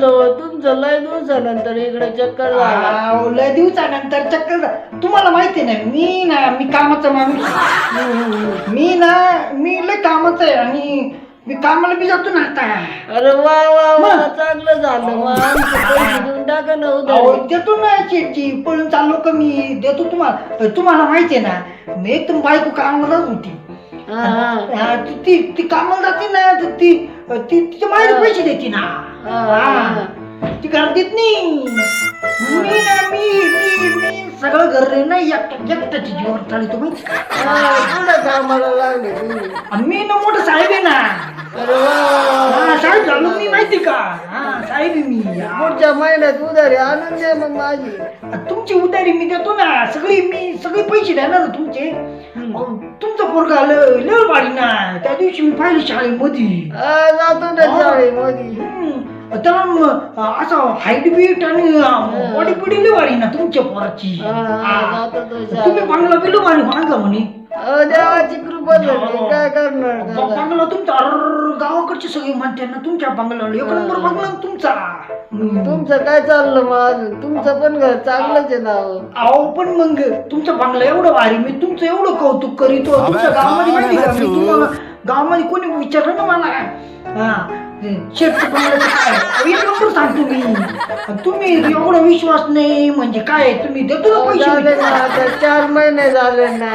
बसलो तुमचं लय दिवसानंतर इकडे चक्कर झाला आ, लय दिवसानंतर चक्कर झा- तुम्हाला माहिती नाही मी ना मी कामाचा माणूस मी ना मी लय कामाचं आहे आणि मी कामाला बी जातो ना आता अरे वा वा वा मग? चांगलं झालं मग आमचे पैसे देऊन टाका ना अहो उधारी. देतो ना पळून चाललो का मी देतो तुम्हाला तुम्हाला माहिती आहे ना मी एकदम बायको कामालाच होती हा, हा. हा, ती- ती ती कामाला जाते ना तर ती ती तिच्या माहेर पैसे देते ना. हा. ती घरात देत नाही. मी ना मी मी मी सगळं घर रे ना एकटा एकट्याची जीवन कामाला लागले तुम्ही आणि मी ना मोठं साहेब आहे ना. अरे वा. वा वा. हा, साहेब झालो मी माहिती का? हा साहेब आहे मी. हा. पुढच्या महिन्यात उधारी आणून दे मग माझी. तुमची उधारी मी देतो ना. सगळी मी सगळे पैसे देणार तुमचे. अहो, तुमचं पोरगा आलं लय वाढी ना त्या दिवशी मी पाहिलं शाळेमध्ये हा, जातो ना शाळेमध्ये हम्म. त्याला म- असं हाईट बीट आणि बॉडी बिडी लय वाढी ना तुमच्या पोराची हा, हा, हा. जातो तो तुम्ही शाळेत. बांगला बिलो वाढी बांधला म्हणे अहो, देवाची कृपा झाली. काय करणार दादा? बांगला तुमचा अर्र गावाकडचे सगळे म्हणते ना तुमच्या बांगला एक नंबर बांगला ना तुमचा. तुमचं काय चाललं मग अजून तुमचं पण घर चांगलंच आहे ना अहो. अहो पण मग तुमचा बांगला एवढं भारी मी तुमचं एवढं कौतुक करीतो तुमच्या गावामध्ये माहिती का? मी तुम्हाला गावामध्ये कोणी विचारलं ना मला? हा. बांगल्याचं काय? नंबर सांगतो मी आणि तुम्ही एवढा विश्वास नाही म्हणजे काय? तुम्ही देतो पैसे झाले ना आता चार महिने झाले ना.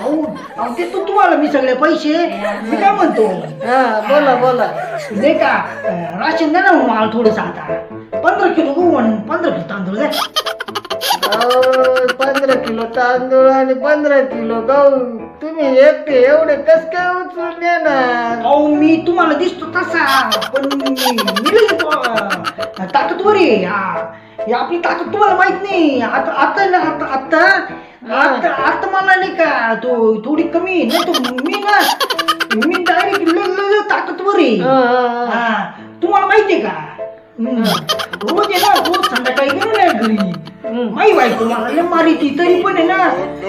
अहो अहो, देतो तुम्हाला मी सगळे पैसे. मी काय म्हणतो? हा बोला बोला. नाही का? अं, राशन द्या ना मला थोडस आता. पंधरा किलो गहू आणि पंधरा किलो तांदूळ अहो, पंधरा किलो तांदूळ आणि पंधरा किलो गहू तुम्ही एकटे एवढे कस काय उचलून येणार अहो मी तुम्हाला दिसतो तसा पण मी मी लई, ताकदवर आहे हा हे आपली ताकद तुम्हाला माहीत नाही आता आता ना आता आता आता आता मला नाही का तो थोडी कमी आहे. नाही तो मी ना मी डायरेक्ट ताकदवर आहे हा, हा, हा. तुम्हाला माहितीये का. रोज आहे ना रोज संध्याकाळी गेलो ना घरी. माही बायको मला लय मारी ती तरी पण आहे ना.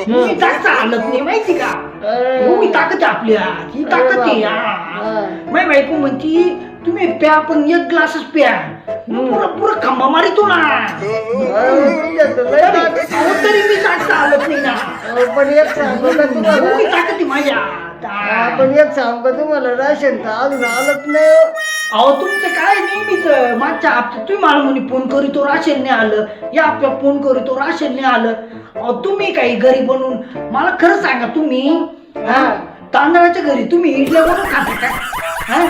मी जास्त हालत नाही माहिती का? अरे, एवढी ताकद आहे आपल्या. ही ताकद आहे हा. हा. माही बायको म्हणती तुम्ही प्या पण एक ग्लासच प्या. मी पुरा पुरा खंबा मारितो ना. तर. अहो, तरी मी जास्त हालत नाही ना. पण एक सांगू का तुम्हाला? एवढी ताकद आहे माझ्या हा, पण एक सांगू का तुम्हाला? राशन तर अजून आलंच नाही हो. अहो तुमचं काय नेहमीच मागच्या हप्त्यात तुम्ही मला म्हणे फोन करीतो राशन नाही आलं. या हप्त्यात फोन करीतो राशन नाही आलं. अहो तुम्ही काही घरी बनवून मला खरं सांगा तुम्ही हा तांदळाच्या घरी तुम्ही इडल्या बनवून खाता का? अहो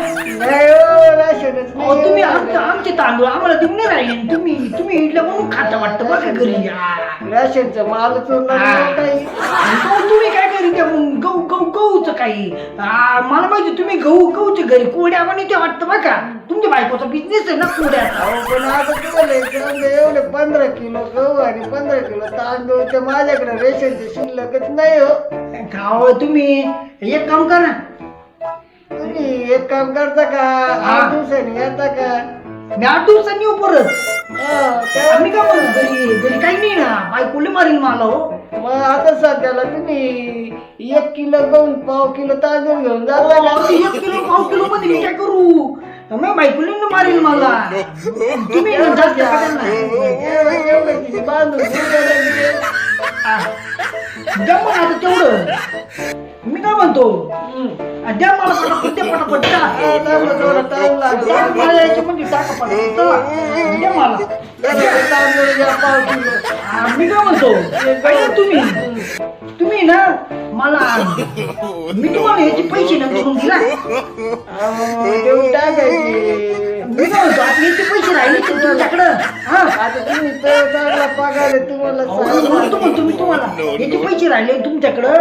नाही तुम्ही हो. आमचे आमचे तांदूळ आम्हाला देऊन नाही राहिले. तुम्ही तुम्ही इडल्या बनवून खाता वाटतं बघा घरी? हा. राशनचं उरणार हा. तुम्ही काय करीत मग? गहू गहू गहूचं काही? हा, मला माहिती तुम्ही गहू गहूच्या घरी कोड्या पण ते वाटतं बघा तुमच्या बायकोचा बिझनेस आहे ना कोड्याचा पण आता तुम्हाला एवढे पंधरा किलो गहू आणि पंधरा किलो तांदूळ ते माझ्याकडे रेशनचे शिल्लकच नाही हो. खाव तुम्ही एक काम करा. तुम्ही एक काम करता का? हा. आठ दिवसांनी येता का? मी आठ दिवसांनी येऊ परत. हा, आम्ही काय म्हणतो घरी घरी काही नाही ना. बायकोले मारील मला हो. मग आता सध्याला तुम्ही एक किलो गहू पाव किलो तांदूळ घेऊन जाता अहो, का ते एक किलो पाव किलो मध्ये मी काय करू? मी बायकोले न मारील मला. तुम्ही न जास्त करा ना. एवढं- एवढं किती बांधून ठेवलं म्हणजे. हा. आता तेवढं? म्हणतो. द्या मला पटापट द्या. पटापट टाका चला द्या मला. किलो हा, मी काय म्हणतो? तुम्ही? तुम्ही ना मला मी तुम्हाला याचे पैसे ना करून दिला. मी काय म्हणतो? आता याचे पैसे राहिले तुमच्याकडं. हा? आता तुम्ही तर चांगला पगार आहे तुम्हाला अहो, सांग म्हणतो म्हणतो मी तुम्हाला याचे पैसे राहिले तुमच्याकडं.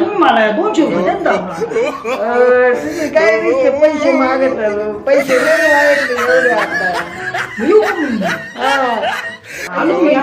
तुम्ही मला दोनशे रुपये द्या ना दादा. अं, तुम्ही काय दिसते पैसे मागत आहे? पैसे नाही मागितले एवढे आता येऊ का मी? हा आलो मी